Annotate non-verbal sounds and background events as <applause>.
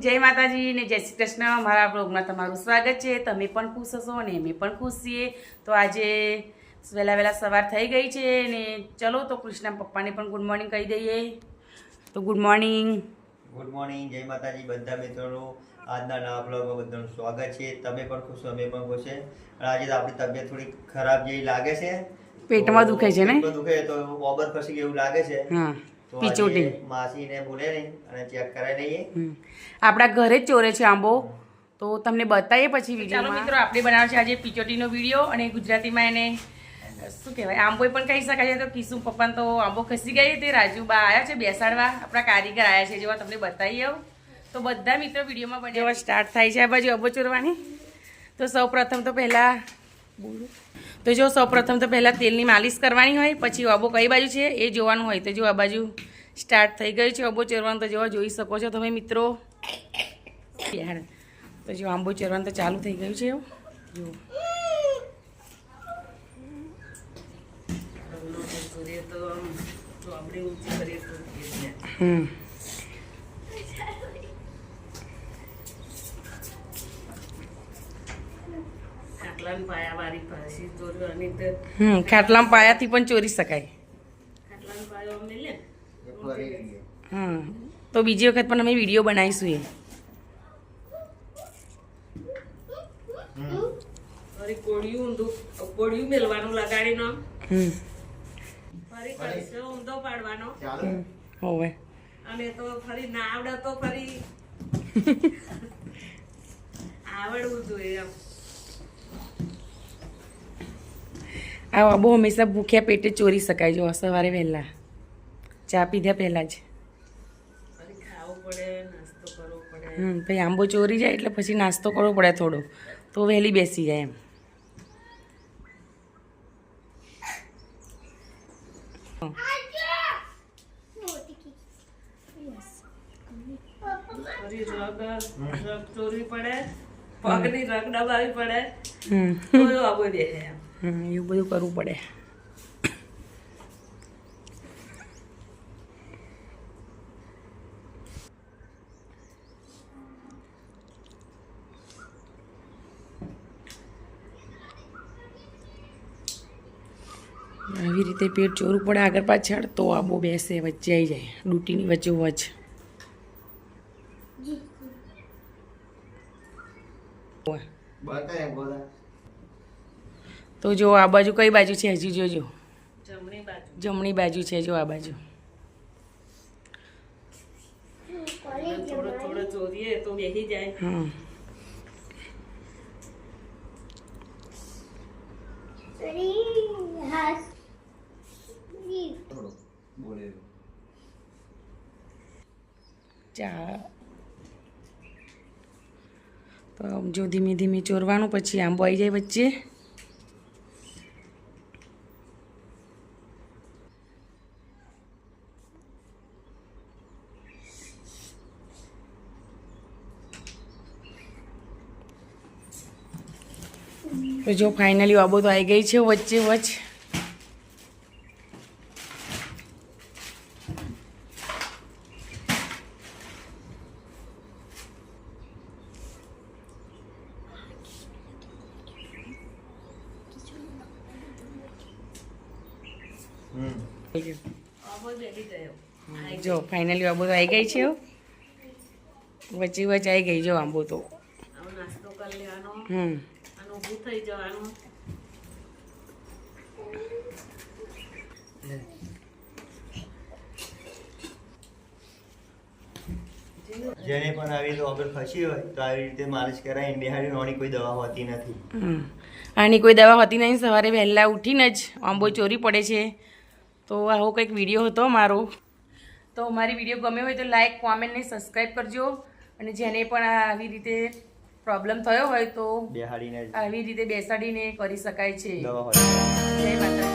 જય માતાજી ને જય શ્રી કૃષ્ણ. મારા બ્લોગમાં તમારું સ્વાગત છે. તમે પણ ખુશ હશો અને અમે પણ ખુશ છીએ. તો આજે વહેલા વહેલા સવાર થઈ ગઈ છે ને ચલો તો કૃષ્ણ પપ્પાને પણ ગુડ મોર્નિંગ કહી દઈએ. તો ગુડ મોર્નિંગ ગુડ મોર્નિંગ જય માતાજી બધા મિત્રોનું. આજના નવા બ્લોગમાં બધાનું સ્વાગત છે. તમે પણ ખુશ અમે પણ ખુશ છે. અને આજે આપણી તબિયત થોડી ખરાબ જેવી લાગે છે. પેટમાં દુખે છે ને? દુખે તો ઓબર ખસી એવું લાગે છે. હા. પીચોટી. માસીને બોલે અને ચેક કરાવી લઈએ. આપણા ઘરે જ ચોરે છે આંબો. તો તમને બતાવીએ પછી વીડિયો ચાલો મિત્રો આપણે બનાવ્યો છે આજે પિચોટીનો વીડિયો અને ગુજરાતીમાં એને શું કહેવાય આંબો પણ કહી શકાય છે તો કિસુ પપ્પાને તો આંબો ખસી ગઈ તે રાજુબા આવ્યા છે બેસાડવા. આપણા કારીગર આવ્યા છે જેવા તમને બતાવી આવું. તો બધા મિત્રો વિડીયોમાં બને એવા સ્ટાર્ટ થાય છે આ બાજુ આંબો ચોરવાની. તો સૌ પ્રથમ તો પહેલાં તો જો સૌ પ્રથમ તો પહેલાં તેલની માલિશ કરવાની હોય પછી અબો કઈ બાજુ છે એ જોવાનું હોય. તો જો આ બાજુ સ્ટાર્ટ થઈ ગયું છે અબો ચેરવાનું. તો જેવા જોઈ શકો છો તમે મિત્રો. યાર તો જો આંબો ચેરવાનું તો ચાલુ થઈ ગયું છે. એવું જો હમ. હમ ખાટલામ પાયાથી પણ ચોરી શકાય. હમ તો બીજી વખત પણ અમે વીડિયો બનાવીશું એ. ફરી કોળિયું ઊંધું કોળિયું મેલવાનું લગાડીને હમ. ફરી કળશો ઊંધો પાડવાનો. ચાલો. હોવે. અને તો ફરી ના આવડે તો ફરી <laughs> આવડવું જોઈએ એમ. આ આબો હંમેશા ભૂખ્યા પેટે ચોરી શકાય. જો સવારે વહેલા. ચા પીધા પહેલાં જ. હમ પછી આંબો ચોરી જાય એટલે પછી નાસ્તો કરવો પડે થોડો. તો વહેલી બેસી જાય એમ. ચોરવી પડે. પગની રગ દબાવી પડે. તો આબો બેસે એમ. એવું બધું કરવું પડે. આવી રીતે પેટ ચોરવું પડે, આગળ પાછળ તો આબો બેસે, વચ્ચે આવી જાય, ડૂટીની વચ્ચે વચ બતાય તો જો આ બાજુ કઈ બાજુ છે હજી જોજો. જમણી બાજુ. જમણી બાજુ છે જો આ બાજુ. હમ ચા. તો જો ધીમે ધીમે ચોરવાનું પછી આંબો આવી જાય વચ્ચે. તો જો ફાઇનલી બાબો તો આવી ગઈ છે વચ્ચે ગયો જો ફાઇનલી આંબો તો આવી ગઈ છે વચ્ચે વચ્ચે આવી ગઈ જો આંબો તો નાસ્તો કરી લેવાનો. હમ. ઊભું થઈ જવાનું જેને પણ આવી ઓબર ખસી હોય, તો આવી રીતે માલિશ કરાવીને બિહારી નોની કોઈ દવા હોતી નથી. આની કોઈ દવા હોતી નહીં. સવારે વહેલા ઉઠીને જ આંબો ચોરી પડે છે. તો આવો કંઈક વીડિયો હતો મારો. તો અમારી વીડિયો ગમે હોય તો લાઈક, કોમેન્ટ ને સબસ્ક્રાઈબ કરજો. અને જેને પણ આવી રીતે પ્રોબ્લેમ થયો હોય તો આવી રીતે બેસાડીને કરી શકાય છે. જય માતા